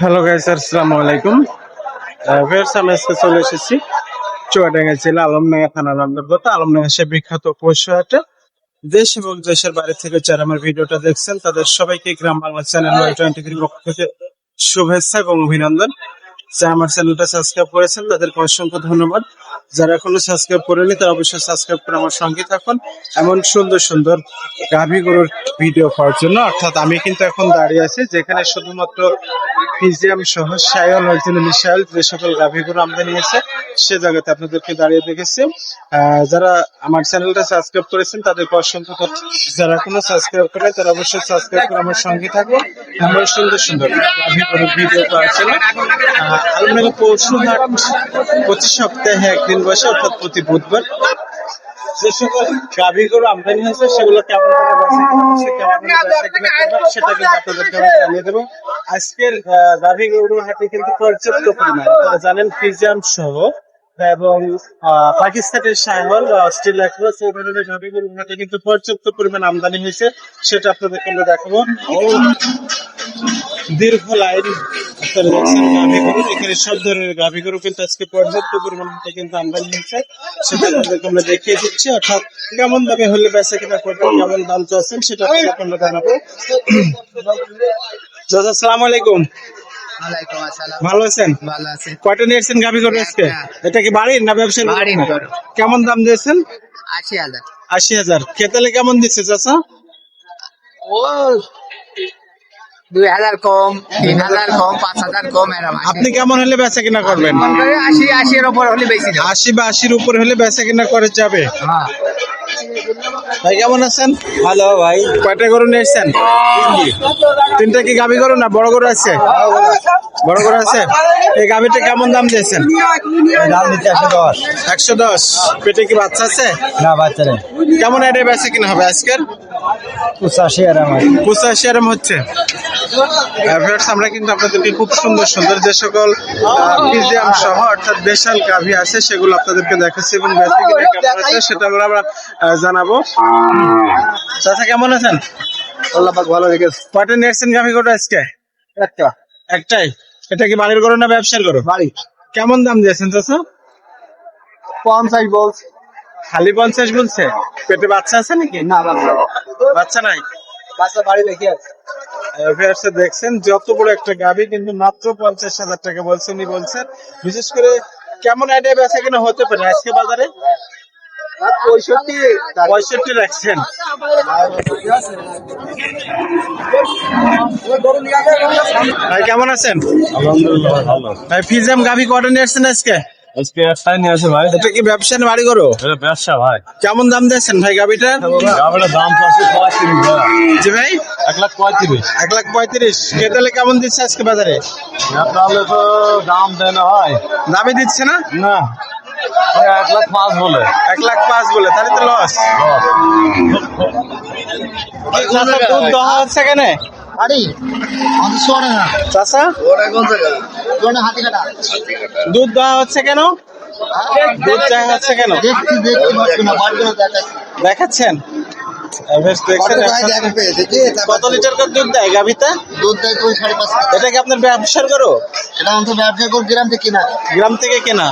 Hello guys আসসালামু আলাইকুম। ফের আমি আজকে চলে এসেছি চুয়াডাঙ্গা জেলা আলমডাঙ্গা থানার অন্তর্গত আলমডাঙ্গা সে বিখ্যাত পশু হাটে দেশ এবং দেশের বাইরে থেকে যারা আমার ভিডিওটা দেখছেন, তাদের সবাইকে Gram Bangla channel Y twenty three পক্ষ থেকে শুভেচ্ছা এবং অভিনন্দন। যারা আমার চ্যানেলটা সাবস্ক্রাইব করেছেন, তাদেরকে অসংখ্য ধন্যবাদ। যারা এখনও সাবস্ক্রাইব করেনি তারা অবশ্যই সাবস্ক্রাইব করে আমার সঙ্গে থাকুন। এমন সুন্দর সুন্দর গাভী গরুর ভিডিও পাওয়ার জন্য। অর্থাৎ আমি কিন্তু এখন দাঁড়িয়ে আছি, যেখানে শুধুমাত্র পিজিএম সহ সায়ল অরিজিনালি সায়ল যে সকল গাভী গরু আমদানি আছে সে জায়গাতে আপনাদেরকে দাঁড়িয়ে দেখেছি। যারা আমার চ্যানেলটা সাবস্ক্রাইব করেছেন অসংখ্য ধন্যবাদ। যারা এখনও সাবস্ক্রাইব করে তারা অবশ্যই সাবস্ক্রাইব করে আমার সঙ্গে থাকুন। এমন সুন্দর সুন্দর গাভী গরুর ভিডিও পাওয়ার জন্য। আলমডাঙ্গা পরশু হাট প্রতি সপ্তাহে একদিন বসে অর্থাৎ প্রতি বুধবার। যে সকল গাভী গরু আমদানি হয়েছে, সেগুলো কেমন সেটা কিন্তু জানিয়ে দেবো। আজকের গাভী গরুর হাটে কিন্তু পর্যাপ্ত পরিমাণ জানেন ফ্রিজিয়াম সহ, এবং পাকিস্তানের সাহল অস্ট্রেলিয়া ক্রস এই ধরনের গাভী গরুর হাটে কিন্তু পর্যাপ্ত পরিমাণ আমদানি হয়েছে, সেটা আপনাদেরকে আমরা দেখাবো। দীর্ঘ লাইন আপনারা দেখছেন গাভী গরু এখানে সব ধরনের গাভী গরু কিন্তু আজকে পর্যাপ্ত পরিমাণে কিন্তু আমদানি হয়েছে। সেটা আপনাদেরকে আমরা দেখিয়ে দিচ্ছি অর্থাৎ কেমন দামে হলে বেচা কিনা করবেন কেমন দাম চাচ্ছেন সেটা আপনাদেরকে আমরা জানাব। দাদা আসসালামু আলাইকুম। ভালো আছেন? কয়টা নিয়েছেন গাভী গরু আজকে? এটা কি বাড়ির না গরু। কেমন দাম দিয়েছেন? আশি হাজার। আশি হাজার। খেতালে কেমন দিচ্ছে চাচা? ও দুই হাজার কম তিন হাজার কম পাঁচ হাজার কম এরকম আপনি কেমন হলে বেচা কিনা করবেন? আশি আশির ওপর হলে বেশি আশি বা আশির উপর হলে বেচা কিনা করে যাবে? হ্যাঁ। ভাই কেমন আছেন? ভালো ভাই। কয়টা গরু নিয়ে এসছেন তিনটা কি গাভী গরু না বড় গরু আছে? বড় গরু আছে? এই গাভীটা কেমন দাম দিয়েছেন? দাম দিচ্ছে একশো দশ। একশো দশ। পেটে কি বাচ্চা আছে? না বাচ্চা নেই। কেমন এটা বেচা কিনা হবে আজকের? পঁচাশি আর পঁচাশি আরাম হচ্ছে। আমরা কিন্তু আপনাদেরকে খুব সুন্দর সুন্দর যে সকল মিউজিয়াম সহ অর্থাৎ বেশাল গাভী আছে সেগুলো আপনাদেরকে দেখাচ্ছি এবং বেচা কিনা কেমন হচ্ছে সেটা আমরা আমরা, জানাব। চাচা কেমন আছেন? আল্লাহ পাক ভালো রেখেছে কয়টা নিয়েছেন গাভী গরু আজকে? একটা। একটাই? এটা কি বাড়ির গরু না ব্যবসার করো বাড়ি কেমন দাম দিয়েছেন চাচা? পঞ্চাশ বলছে। খালি পঞ্চাশ বলছে? পেটে বাচ্চা আছে নাকি? না বাচ্চা বাচ্চা নাই? বাচ্চা বাড়ি আছে। দেখছেন যত বড় একটা গাবি কিন্তু মাত্র পঞ্চাশ হাজার টাকা বলছেন উনি বলছেন। বিশেষ করে কেমন আইডিয়া বেচা কিনা হতে পারে আজকে বাজারে? পঁয়ষট্টি পঁয়ষট্টি রাখছেন। ভাই কেমন আছেন? ভাই ফিজাম গাভি কটা নিয়ে আসছেন আজকে? আজকে একটাই নিয়ে আছে ভাই। এটা কি ব্যবসা না বাড়ি করো এটা ব্যবসা ভাই। কেমন দাম দিয়েছেন ভাই গাভিটা? গাবের দাম তো আছে পঁয়ত্রিশ জি ভাই। এক লাখ পঁয়ত্রিশ। এক লাখ পঁয়ত্রিশ। কেতালে কেমন দিচ্ছে আজকে বাজারে? তাহলে তো দাম দেয় না ভাই। দামে দিচ্ছে না? না। এক লাখ পাঁচ বলে। এক লাখ পাঁচ বলে তাহলে তো লস দুধ দহা হচ্ছে কেন বাড়ি? চাষা দুধ দেওয়া হচ্ছে কেন? দুধ দেওয়া হচ্ছে কেন? দেখাচ্ছেন? কত লিটার করে দুধ দেয় গাভিতে? দুধ দেয় সাড়ে পাঁচ এটা কি আপনার ব্যবসার করো এটা আমাদের ব্যবসা করে গ্রাম থেকে কেনা। গ্রাম থেকে কেনা?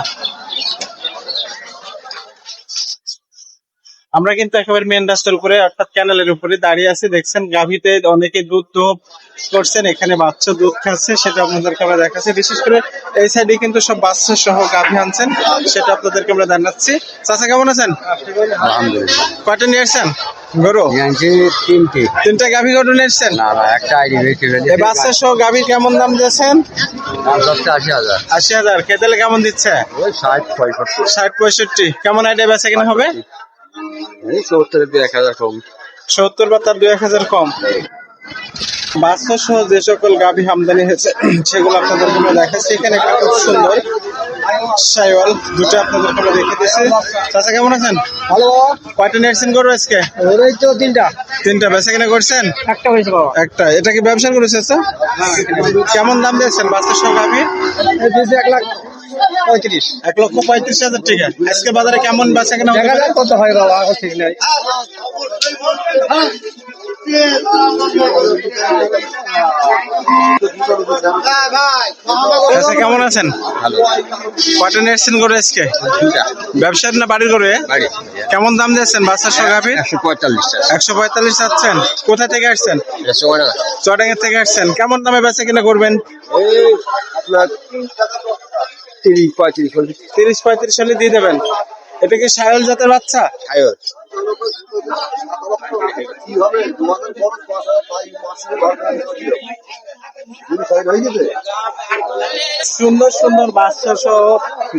আমরা কিন্তু একেবারে মেন রাস্তার উপরে অর্থাৎ ক্যানেলের উপরে দাঁড়িয়ে আছি। দেখছেন গাভীতে অনেকে দুধ দোপ করছেন এখানে বাচ্চা দুধ খাচ্ছে সেটা আপনাদেরকে আমরা দেখাচ্ছি। বিশেষ করে এই সাইডে কিন্তু সব বাচ্চা সহ গাভী আনছেন সেটা আপনাদেরকে আমরা জানাচ্ছি। চাচা কেমন আছেন? কয়টা নিয়ে এসছেন গরু? তিনটি। তিনটা গাভী গরু নিয়ে এসছেন না না একটা আইডি এই বাচ্চা সহ কেমন দাম দিয়েছেন? আশি হাজার। আশি হাজার। খেতেলে কেমন দিচ্ছে? ষাট পঁয়ষট্টি। ষাট পঁয়ষট্টি। কেমন আইডিয়া বেচা কিনা হবে? এই সত্তরের দিয়ে এক হাজার কম। সত্তর বা তার দুই এক হাজার কম। বাচ্চা সহ যে সকল গাভী আমদানি হয়েছে সেগুলো আপনাদের জন্য দেখাচ্ছি। এখানে একটা খুব সুন্দর সাইওয়াল দুটো আপনাদের জন্য রেখে দিয়েছি চাচা কেমন আছেন? ভালো। কয়টা নিয়েছেন গরু আজকে? ওই তো তিনটা। তিনটা বেচা কিনা করছেন? একটা হয়েছে বাবা। একটা। এটা কি ব্যবসা করেছে চাচা? কেমন দাম দিয়েছেন বাচ্চা সহ গাভী? এক লাখ। পঁয়ত্রিশ। এক লক্ষ পঁয়ত্রিশ হাজার টাকা। আজকে বাজারে কেমন বেচা কিনা কত হয় বাবা ঠিক নাই। আচ্ছা কেমন আছেন? ভালো কয়টা নিয়ে এসছেন করে আজকে? ব্যবসার না বাড়ির করে কেমন দাম দিয়েছেন বাচ্চা গাভীর একশো পঁয়তাল্লিশ একশো পঁয়তাল্লিশ চাচ্ছেন কোথা থেকে আসছেন? একশো কয় টাকা চটাঙ্গা থেকে আসছেন। কেমন দামে বেচা কিনা করবেন? তিরিশ পঁয়ত্রিশ তিরিশ পঁয়ত্রিশ হলে দিয়ে দেবেন এটা কি সায়ল জাতের বাচ্চা হায়র সুন্দর সুন্দর বাচ্চা সহ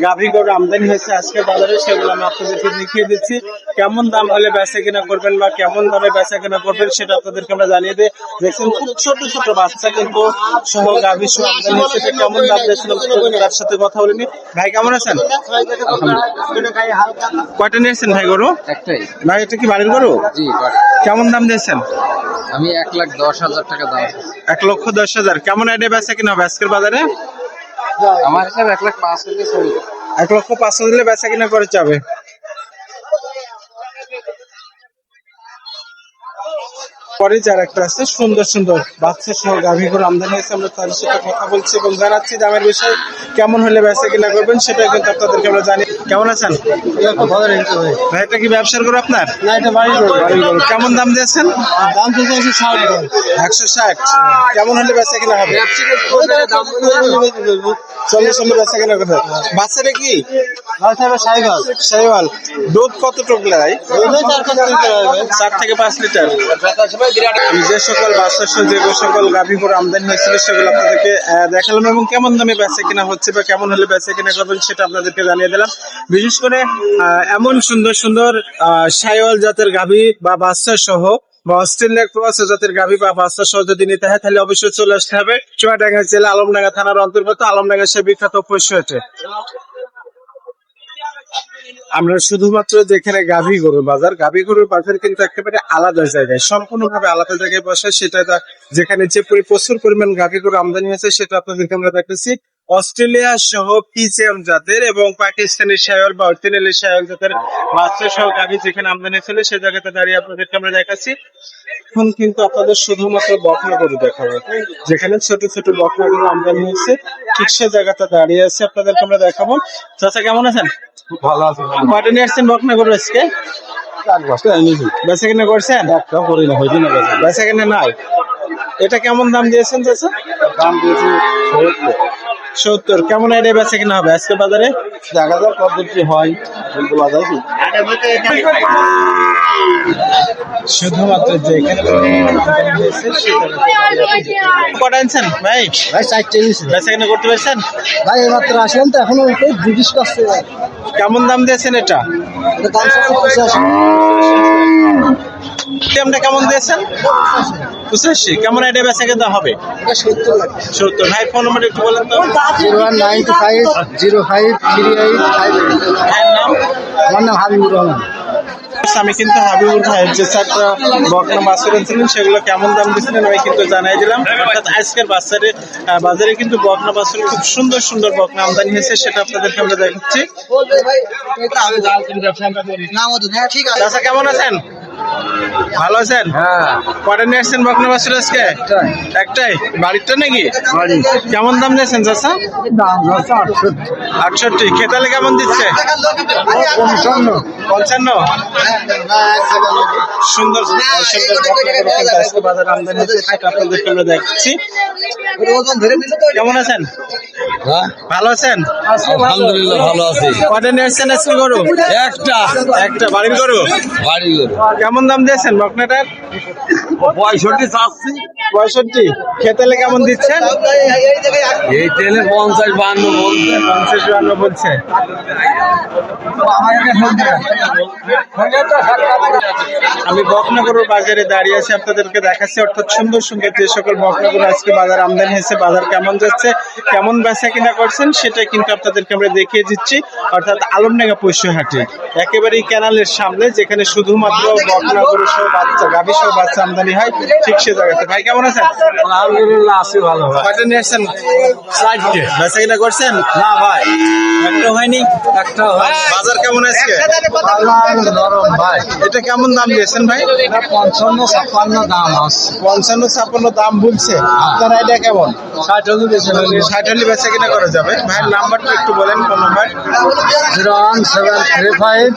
গাভী গরু আমদানি হয়েছে। আজকে বাজারে সেগুলো আমি আপনাদেরকে দেখিয়ে দিচ্ছি। কেমন দাম হলে বেচা কিনা করবেন বা কেমন দামে বেচা কেনা করবেন সেটা আপনাদেরকে আমরা জানিয়ে দিই। দেখছেন খুব ছোট ছোট বাচ্চা কিন্তু সহ গাভী সহ আমদানি হয়েছে। এটা কেমন দাম দিয়েছিল তার সাথে কথা বলিনি। ভাই কেমন আছেন? কয়টা নিয়েছেন ভাই গরু? একটাই। ভাই এটা কি বাড়ির গরু? কেমন দাম দিয়েছেন? আমি এক লাখ দশ হাজার টাকা দাম। এক লক্ষ দশ হাজার। কেমন আইডিয়া বেচা কিনা হবে আজকের বাজারে? আমার হিসাবে এক লাখ পাঁচ হাজার এক লক্ষ পাঁচশো দিলে বেচা কিনা করে যাবে পরে যার একটা আছে সুন্দর সুন্দর। বাচ্চা সহ গাভী করে আমদানি হয়েছে আমরা তার সাথে কথা বলছি এবং জানাচ্ছি দামের বিষয়ে কেমন হলে বেচা কিনা করবেন সেটা কিন্তু আপনাদেরকে আমরা জানি কেমন আছেন? ভাই। এটা কি ব্যবসার করে আপনার? না এটা বাড়ি। কেমন দাম দিয়েছেন? দাম তো চাইছি ষাট একশো ষাট। কেমন হলে বেচা কিনা হবে? চল্লিশ হলে বেচা কিনা করবে। বাচ্চাটা কি? সাইওয়াল দুধ চার থেকে পাঁচ লিটার। আমি যে সকল যে সকল গাভী করে আমদানি হয়েছিল সেগুলো আপনাদেরকে দেখালাম। এবং কেমন দামে বেচা কিনা হচ্ছে বা কেমন হলে বেচা কিনা করবেন সেটা আপনাদেরকে জানিয়ে দিলাম। বিশেষ করে এমন সুন্দর সুন্দর সাইওয়াল জাতের গাভী বা বাচ্চা সহ বা অস্ট্রেলিয়া ক্রস জাতের গাভী বা বাচ্চা সহ যদি নিতে হয়, তাহলে অবশ্যই চলে আসতে হবে। চুয়াডাঙ্গা জেলা আলমডাঙ্গা থানার অন্তর্গত আলমডাঙ্গা সে বিখ্যাত পশুহাটে আমরা শুধুমাত্র যেখানে গাভী গরুর বাজার, গাভী গরুর বাজার কিন্তু একেবারে আলাদা জায়গায়, সম্পূর্ণভাবে আলাদা জায়গায় বসে। সেটা যেখানে যে পরি- প্রচুর পরিমাণ গাভী গরু আমদানি হয়েছে, সেটা আপনাদেরকে আমরা দেখতেছি অস্ট্রেলিয়া সহ পিজিএম জাতের এবং পাকিস্তানি শায়ল বা অরিজিনালি শায়ল জাতের বাচ্চা সহ গাভী যেখানে আমদানি ছিল সে জায়গাতে দাঁড়িয়ে আপনাদেরকে আমরা দেখাচ্ছি। এখন কিন্তু আপনাদের শুধুমাত্র বকনা গরু দেখাবো যেখানে ছোট ছোট বকনা গরু আমদানি হয়েছে ঠিক সে জায়গাতে দাঁড়িয়ে আছে আপনাদেরকে আমরা দেখাবো। চাচা কেমন আছেন? ভালো আছে কয়টা নিয়ে আসছেন বকনা গরু আজকে বেচা কিনা করছেন? একটা করি না হইতে না বেচা। বেচা কিনা নাই। এটা কেমন দাম দিয়েছেন চাচা? দাম দিয়েছি সত্তর কেমন আইডিয়া বেচা কিনা হবে আজকে বাজারে? দেখা যাক পদ্ধতি হয়। শুধুমাত্র কটা আনছেন ভাই? ভাই চারটে বেচা কিনা করতে পারছেন? ভাই এইমাত্র তো এখনও ব্রিটিশ কেমন দাম দিয়েছেন এটা? এটা দাম চাচ্ছে কেমন দিয়েছেন? পঁচাশি কেমন আইডিয়া বেচা কিনা হবে? এটা সত্তর ভাই ফোন নাম্বার একটু বলেন তো। Zero one nine two five zero five three eight five ভাইয়ের নাম? আমার নাম হাবিবুর রহমান। আমি কিন্তু হাবিবুর ভাইয়ের যে চারটা বকনা বাছুর ছিলেন সেগুলো কেমন দাম দিচ্ছিলেন আমি কিন্তু জানাই দিলাম। অর্থাৎ আজকের বাজারে বাজারে কিন্তু বকনা বাছুর খুব সুন্দর সুন্দর বকনা আমদানি হয়েছে সেটা আপনাদেরকে আমরা দেখাচ্ছি। ঠিক আছে। কেমন আছেন? ভালো আছেন? হ্যাঁ। কটা নিয়ে আসছেন বকনা বাছুর আজকে? একটাই। বাড়িরটা নাকি? কেমন দাম দিয়েছেন হচ্ছে আটষট্টি। খেতালে কেমন দিচ্ছে? পঞ্চান্ন। পঞ্চান্ন? সুন্দর আপনাদেরকে আমরা দেখাচ্ছি। কেমন আছেন? ভালো আছেন? আলহামদুলিল্লাহ ভালো আছি। কটা নিয়ে আসছেন আজকে গরু? একটা। একটা। বাড়ির গরু? বাড়ি কেমন দাম দিয়েছেন বকনাটার পঁয়ষট্টি চাচ্ছি। পঁয়ষট্টি। খেতেলে কেমন দিচ্ছেন? এই তেলে পঞ্চাশ বান্ন বলছে। পঞ্চাশ বান্ন বলছে। আমি বকনগরের বাজারে দাঁড়িয়ে আছি আপনাদেরকে দেখাচ্ছি। অর্থাৎ সুন্দর সুন্দর যে সকল বকনগর আজকে বাজার আমদানি হয়েছে বাজার কেমন যাচ্ছে কেমন বেচা কিনা করছেন সেটা কিন্তু আপনাদেরকে আমরা দেখিয়ে দিচ্ছি। অর্থাৎ আলমডাঙ্গা পশু হাটে একেবারেই ক্যানালের সামনে যেখানে শুধুমাত্র বকনগর সহ বাচ্চা গাভী সহ বাচ্চা আমদানি আমদানি হয় ঠিক সে জায়গাতে। ভাই কেমন আছেন? আলহামদুলিল্লাহ আছি ভালো কয়টা নিয়ে আসছেন? চারটে বেচা কিনা করছেন? না ভাই একটা হয়নি একটা বাজার কেমন নরম ভাই। এটা কেমন দাম দিয়েছেন ভাই? এটা পঞ্চান্ন ছাপ্পান্ন দাম আছে। পঞ্চান্ন ছাপ্পান্ন দাম বলছে। আপনার আইডিয়া কেমন? ষাট হলে বেশি ষাট হলে বেচা কিনা করা যাবে। ভাইয়ের নাম্বারটা একটু বলেন কোন number. Zero one seven three five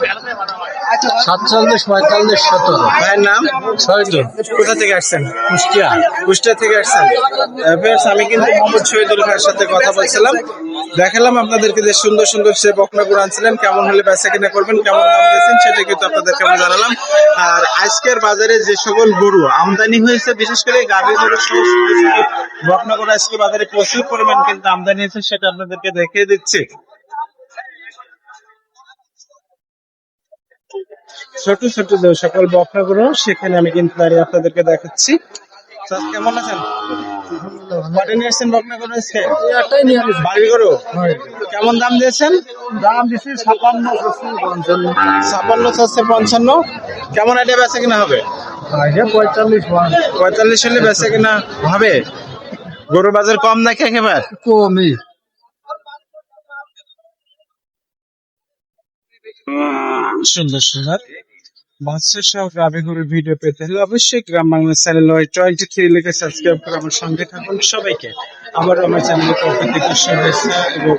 সাতচল্লিশ পঁয়তাল্লিশ সতেরো ভাইয়ের নাম? ছয়জন। কোথা থেকে আসছেন? কুষ্টিয়া। কুষ্টিয়া থেকে আসছেন। আমি কিন্তু মোহাম্মদ শহীদুল ভাইয়ের সাথে কথা বলছিলাম। দেখালাম আপনাদেরকে যে সুন্দর সুন্দর সে বকনাগুলো আনছিলেন কেমন হলে বেচা কিনা করবেন কেমন দাম দিয়েছেন সেটা কিন্তু আপনাদেরকে আমি জানালাম। আর আজকের বাজারে যে সকল গরু আমদানি হয়েছে বিশেষ করে গাভী গরু সুন্দর আজকে বাজারে প্রচুর পরিমাণ কিন্তু আমদানি হয়েছে সেটা আপনাদেরকে দেখিয়ে দিচ্ছি। ছোট ছোট যে সকল বকনাগুলো সেখানে আমি কিন্তু দাঁড়িয়ে আপনাদেরকে দেখাচ্ছি। কেমন আছেন? নিয়ে আজকে? বাড়ি কেমন দাম দিয়েছেন? দাম পঞ্চান্ন। ছাপান্ন পঞ্চান্ন। কেমন বেচা কিনা হবে? পঁয়তাল্লিশ পঁয়তাল্লিশ হলে বেচা কিনা হবে? গরু বাজার কম নাকি একেবারে? কমই। সুন্দর সুন্দর। বাচ্চা সহ গ্রামে ভিডিও পেতে হলে অবশ্যই Gram Bangla channel Y twenty three লিখে সাবস্ক্রাইব করে আমার সঙ্গে থাকুন সবাইকে আবার আমার চ্যানেলে শুভেচ্ছা এবং।